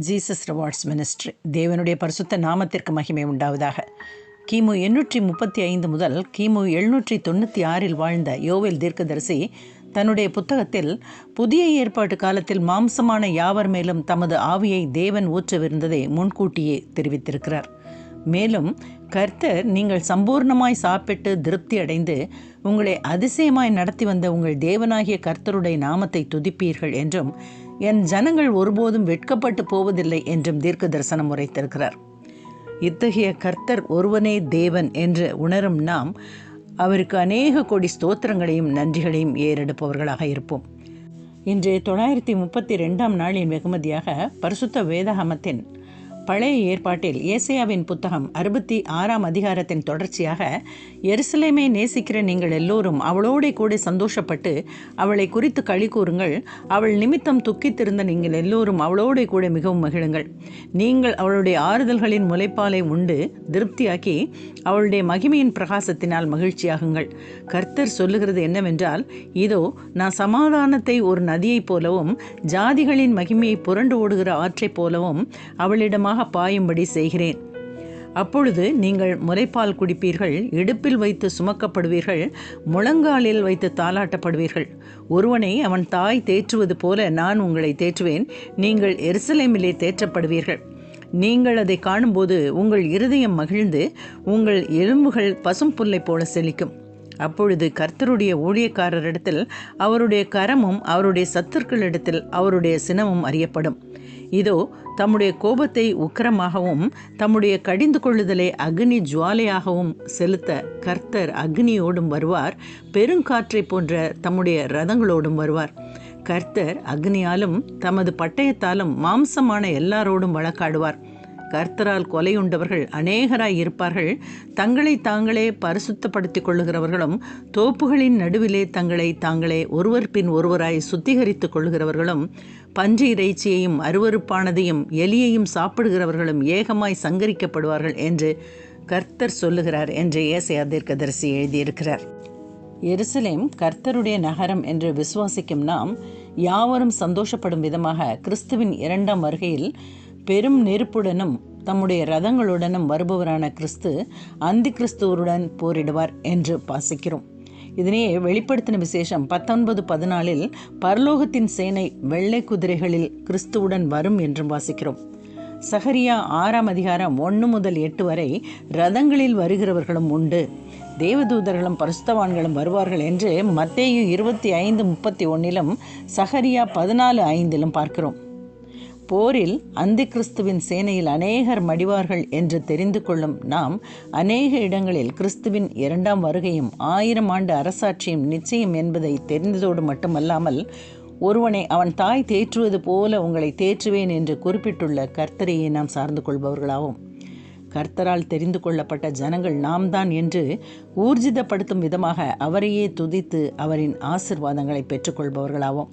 Jesus rewards ministry தேவனுடைய பரிசுத்த நாமத்திற்கு மகிமை உண்டாவதாக. கிமு எண்ணூற்றி முப்பத்தி ஐந்து முதல் கிமு எழுநூற்றி தொண்ணூற்றி ஆறில் வாழ்ந்த யோவேல் தீர்க்கதரிசி தன்னுடைய புத்தகத்தில் புதிய ஏற்பாட்டு காலத்தில் மாம்சமான யாவர் மேலும் தமது ஆவியை தேவன் ஊற்றவிருந்ததை முன்கூட்டியே தெரிவித்திருக்கிறார். மேலும் கர்த்தர் நீங்கள் சம்பூர்ணமாய் சாப்பிட்டு திருப்தி அடைந்து உங்களை அதிசயமாய் நடத்தி வந்த உங்கள் தேவனாகிய கர்த்தருடைய நாமத்தை துதிப்பீர்கள் என்றும் என் ஜனங்கள் ஒருபோதும் வெட்கப்பட்டு போவதில்லை என்றும் தீர்க்க தரிசனம் உரைத்திருக்கிறார். இத்தகைய கர்த்தர் ஒருவனே தேவன் என்று உணரும் நாம் அவருக்கு அநேக கோடி ஸ்தோத்திரங்களையும் நன்றிகளையும் ஏறெடுப்பவர்களாக இருப்போம். இன்று தொள்ளாயிரத்தி முப்பத்தி ரெண்டாம் நாளின் வெகுமதியாக பரிசுத்த வேதாகமத்தின் பழைய ஏற்பாட்டில் ஏசையாவின் புத்தகம் அறுபத்தி ஆறாம் அதிகாரத்தின் தொடர்ச்சியாக எருசலேமை நேசிக்கிற நீங்கள் எல்லோரும் அவளோட கூட சந்தோஷப்பட்டு அவளை குறித்து களி கூறுங்கள். அவள் நிமித்தம் துக்கித்திருந்த நீங்கள் எல்லோரும் அவளோட கூட மிகவும் மகிழுங்கள். நீங்கள் அவளுடைய ஆறுதல்களின் முளைப்பாலை உண்டு திருப்தியாக்கி அவளுடைய மகிமையின் பிரகாசத்தினால் மகிழ்ச்சியாகுங்கள். கர்த்தர் சொல்லுகிறது என்னவென்றால் இதோ நான் சமாதானத்தை ஒரு நதியைப் போலவும் ஜாதிகளின் மகிமையை புரண்டு ஓடுகிற ஆற்றைப் போலவும் வேகமாக பாயும்படி செய்கிறேன். அப்பொழுது நீங்கள் முறைப்பால் குடிப்பீர்கள் இடுப்பில் வைத்து சுமக்கப்படுவீர்கள் முழங்காலில் வைத்து தாளாட்டப்படுவீர்கள். ஒருவனை அவன் தாய் தேற்றுவது போல நான் உங்களை தேற்றுவேன் நீங்கள் எருசலேமிலே தேற்றப்படுவீர்கள். நீங்கள் அதை காணும்போது உங்கள் இருதயம் மகிழ்ந்து உங்கள் எலும்புகள் பசும் புல்லை போல செழிக்கும். அப்பொழுது கர்த்தருடைய ஊழியக்காரரிடத்தில் அவருடைய கரமும் அவருடைய சத்துருக்களிடத்தில் அவருடைய சினமும் அறியப்படும். இதோ தம்முடைய கோபத்தை உக்கரமாகவும் தம்முடைய கடிந்து கொள்ளுதலை அக்னி ஜுவாலையாகவும் செலுத்த கர்த்தர் அக்னியோடும் வருவார் பெருங்காற்றை போன்ற தம்முடைய ரதங்களோடும் வருவார். கர்த்தர் அக்னியாலும் தமது பட்டயத்தாலும் மாம்சமான எல்லாரோடும் வழக்காடுவார். கர்த்தரால் கொலையுண்டவர்கள் அநேகராய் இருப்பார்கள். தங்களை தாங்களே பரிசுத்தப்படுத்திக் கொள்ளுகிறவர்களும் தோப்புகளின் நடுவிலே தங்களை தாங்களே ஒருவர் பின் ஒருவராய் சுத்திகரித்துக் கொள்ளுகிறவர்களும் பன்றி இறைச்சியையும் அருவறுப்பானதையும் எலியையும் சாப்பிடுகிறவர்களும் ஏகமாய் சங்கரிக்கப்படுவார்கள் என்று கர்த்தர் சொல்லுகிறார் என்று ஏசையா தீர்க்கதரிசி எழுதியிருக்கிறார். எருசலேம் கர்த்தருடைய நகரம் என்று விசுவாசிக்கும் நாம் யாவரும் சந்தோஷப்படும் விதமாக கிறிஸ்துவின் இரண்டாம் வருகையில் பெரும் நெருப்புடனும் தம்முடைய ரதங்களுடனும் வருபவரான கிறிஸ்து அந்தி கிறிஸ்துவருடன் போரிடுவார் என்று வாசிக்கிறோம். இதனையே வெளிப்படுத்தின விசேஷம் பத்தொன்பது பதினாலில் பரலோகத்தின் சேனை வெள்ளை குதிரைகளில் கிறிஸ்துவுடன் வரும் என்றும் வாசிக்கிறோம். சஹரியா ஆறாம் அதிகாரம் ஒன்று முதல் எட்டு வரை ரதங்களில் வருகிறவர்களும் உண்டு. தேவதூதர்களும் பரிசுத்தவான்களும் வருவார்கள் என்று மத்தேயு இருபத்தி ஐந்து முப்பத்தி ஒன்றிலும் சஹரியா பதினாலு ஐந்திலும் பார்க்கிறோம். போரில் அந்தி கிறிஸ்துவின் சேனையில் அநேகர் மடிவார்கள் என்று தெரிந்து கொள்ளும் நாம் அநேக இடங்களில் கிறிஸ்துவின் இரண்டாம் வருகையும் ஆயிரம் ஆண்டு அரசாட்சியும் நிச்சயம் என்பதை தெரிந்ததோடு மட்டுமல்லாமல் ஒருவனை அவன் தாய் தேற்றுவது போல உங்களை தேற்றுவேன் என்று குறிப்பிட்டுள்ள கர்த்தரையை நாம் சார்ந்து கொள்பவர்களாகும் கர்த்தரால் தெரிந்து கொள்ளப்பட்ட ஜனங்கள் நாம் தான் என்று ஊர்ஜிதப்படுத்தும் விதமாக அவரையே துதித்து அவரின் ஆசிர்வாதங்களை பெற்றுக்கொள்பவர்களாவோம்.